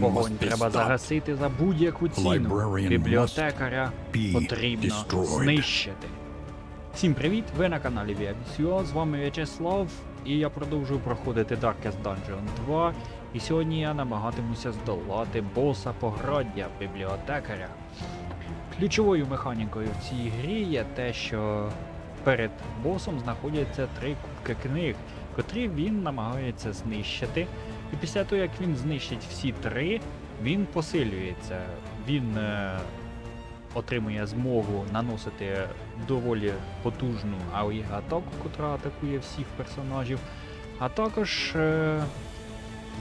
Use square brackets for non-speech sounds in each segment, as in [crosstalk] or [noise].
Вогонь треба загасити за будь-яку ціну. Бібліотекаря потрібно знищити. Всім привіт! Ви на каналі VMCO, з вами В'ячеслав, і я продовжую проходити Darkest Dungeon 2. І сьогодні я намагатимуся здолати боса пограддя бібліотекаря. Ключовою механікою в цій грі є те, що перед босом знаходяться три кубки книг, котрі він намагається знищити. І після того, як він знищить всі три, він посилюється. Він е, отримує змогу наносити доволі потужну АОЄ-атаку, котра атакує всіх персонажів, а також е,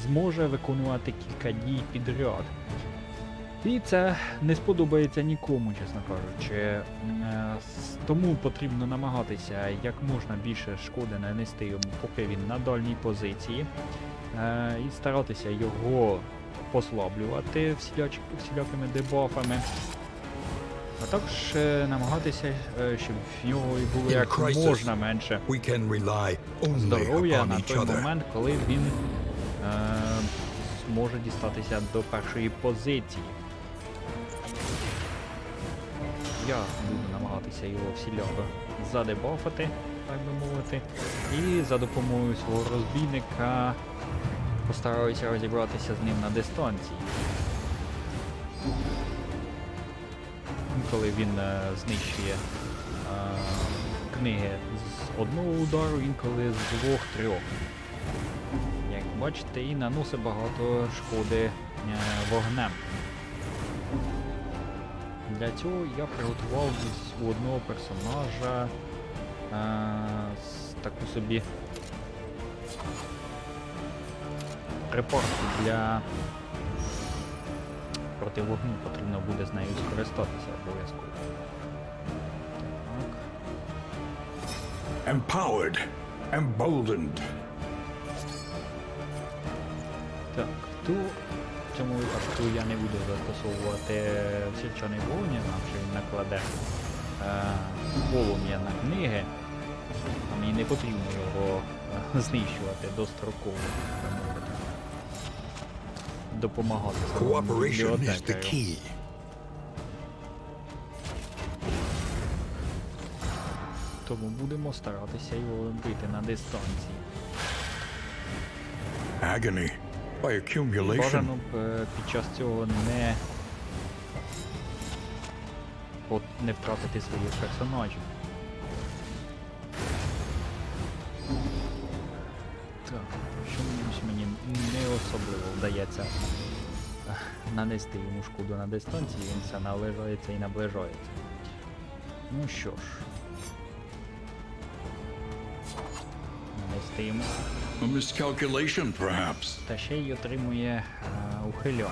зможе виконувати кілька дій підряд. І це не сподобається нікому, чесно кажучи. Е, Тому потрібно намагатися як можна більше шкоди нанести йому, поки він на дальній позиції, е, і старатися його послаблювати всілякими дебафами. А також е, намагатися, щоб в нього і було як можна менше здоров'я на той момент, коли він е, зможе дістатися до першої позиції. Я буду намагатися його всіляко задебафати, так би мовити. І за допомогою свого розбійника постараюся розібратися з ним на дистанції. Інколи він е, знищує е, книги з одного удару, інколи з двох-трьох. Як бачите, і наносить багато шкоди е, вогнем. Для цього я приготував десь у одного персонажа е, таку собі припорку для проти вогню потрібно буде з нею скористатися обов'язково. Так. Empowered, emboldened. Так, то цьому випадку я не буду застосовувати сільчаний вогонь, що він накладе е, полум'я на книги, а мені не потрібно його е, знищувати достроково. Допомагати key. Тому будемо старатися його бити на дистанції. Agony. Бажано б е, під час цього не, от, не втратити своїх персонажів. Так, чомусь мені не особливо вдається е, нанести йому шкоду на дистанції, він все наближається і наближається. Ну що ж. Нанести йому A miscalculation, perhaps. та ще й отримує е, ухиляння.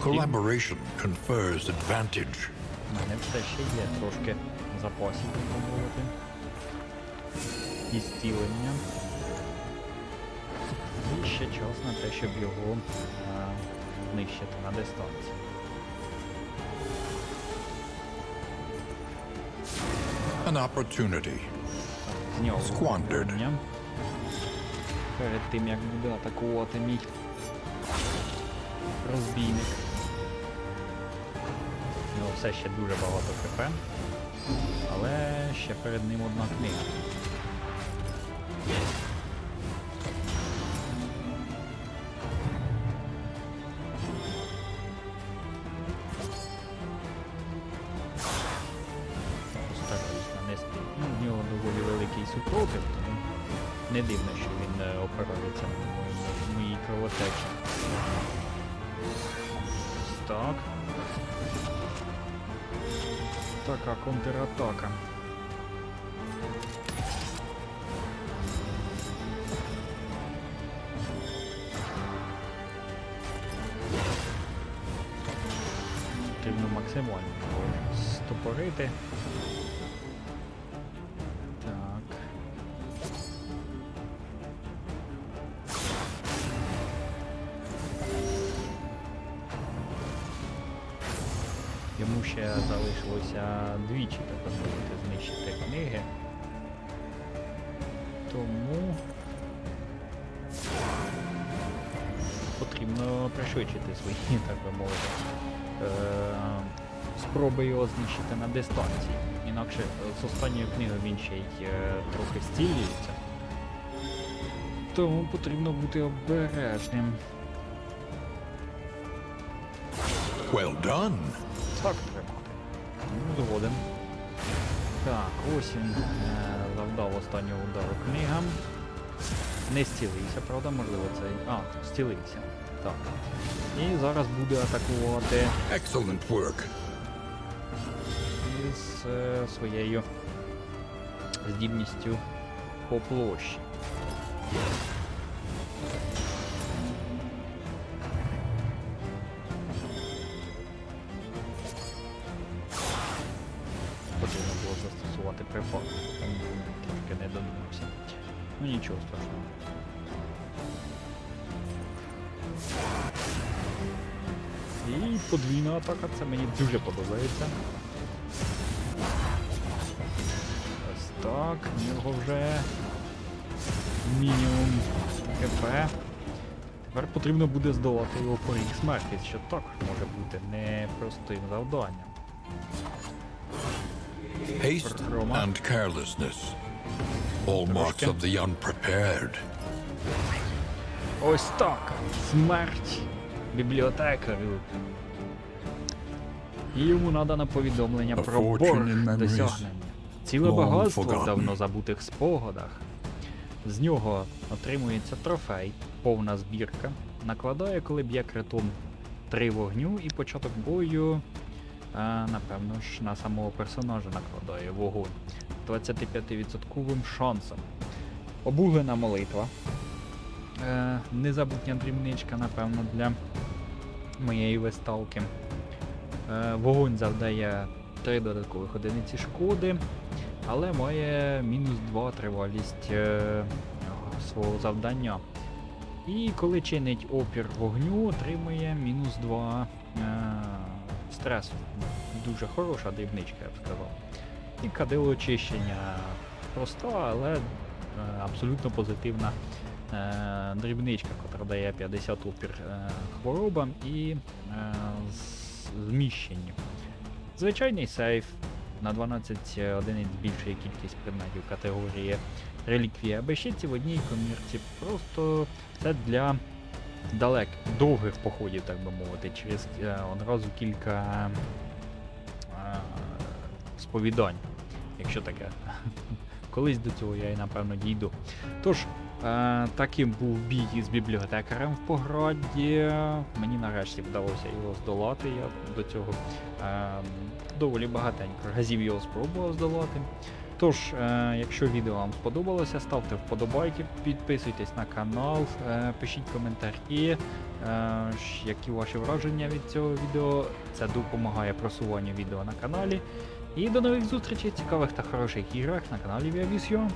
Collaboration confers advantage. Мене все ще є трошки би мовити. І зцілення. І ще час на те, щоб його е, знищити на дистанції. An opportunity. З нього Squandered. Перед тим як буде атакувати мій розбійник. У нього все ще дуже багато КП. Але ще перед ним одна книга. В нього доволі великий супротив, тому не дивно, що він е, опирається на моїй кровотечі. Так. Така контратака. Потрібно максимально стопорити. Ще залишилося двічі, так мовити, знищити книги. Тому потрібно пришвидшити свої, [laughs] так би мовити, е, спроби його знищити на дистанції. Інакше з останньою книгою він ще й е, трохи стілюється. Тому потрібно бути обережним. Well done. Так тримати. Ну, згоден. Так, ось він е, завдав останнього удару книгам. Не стілився, правда, можливо, цей. А, стілився. Так. І зараз буде атакувати Excellent work. із е, своєю здібністю по площі. Застосувати припад. Не додумався. Ну нічого страшного. І подвійна атака, це мені дуже подобається. Ось так, в нього вже мінімум КП. Тепер потрібно буде здолати його поріг смерті, що також може бути непростим завданням. Haste and carelessness. All marks of the unprepared. Ось так. Смерть бібліотекарю. І йому надано повідомлення A про борг досягнення. Ціле багатство в давно забутих спогадах. З нього отримується трофей, повна збірка, накладає, коли б'є критом три вогню і початок бою, а, напевно ж, на самого персонажа накладає вогонь. 25% шансом. Обуглена молитва. Е, незабутня дрібничка, напевно, для моєї виставки. Е, вогонь завдає 3 додаткових одиниці шкоди, але має мінус 2 тривалість е, свого завдання. І коли чинить опір вогню, отримує мінус 2 е, стресу. Дуже хороша дрібничка, я б сказав. І кадило очищення проста, але е, абсолютно позитивна е, дрібничка, яка дає 50 опір е, хворобам і зміщенню. Звичайний сейф на 12 одиниць збільшує кількість предметів категорії реліквія безщитці в одній комірці. Просто це для далек, довгих походів, так би мовити, через е, одразу кілька е, сповідань, якщо таке. [laughs] Колись до цього я і напевно дійду. Тож, е, таким був бій з бібліотекарем в Пограді. Мені нарешті вдалося його здолати. Я до цього е, доволі багатенько разів його спробував здолати. Тож, е, якщо відео вам сподобалося, ставте вподобайки, підписуйтесь на канал, е, пишіть коментарі, е, які ваші враження від цього відео. Це допомагає просуванню відео на каналі. І до нових зустрічей, цікавих та хороших іграх на каналі Viavisio.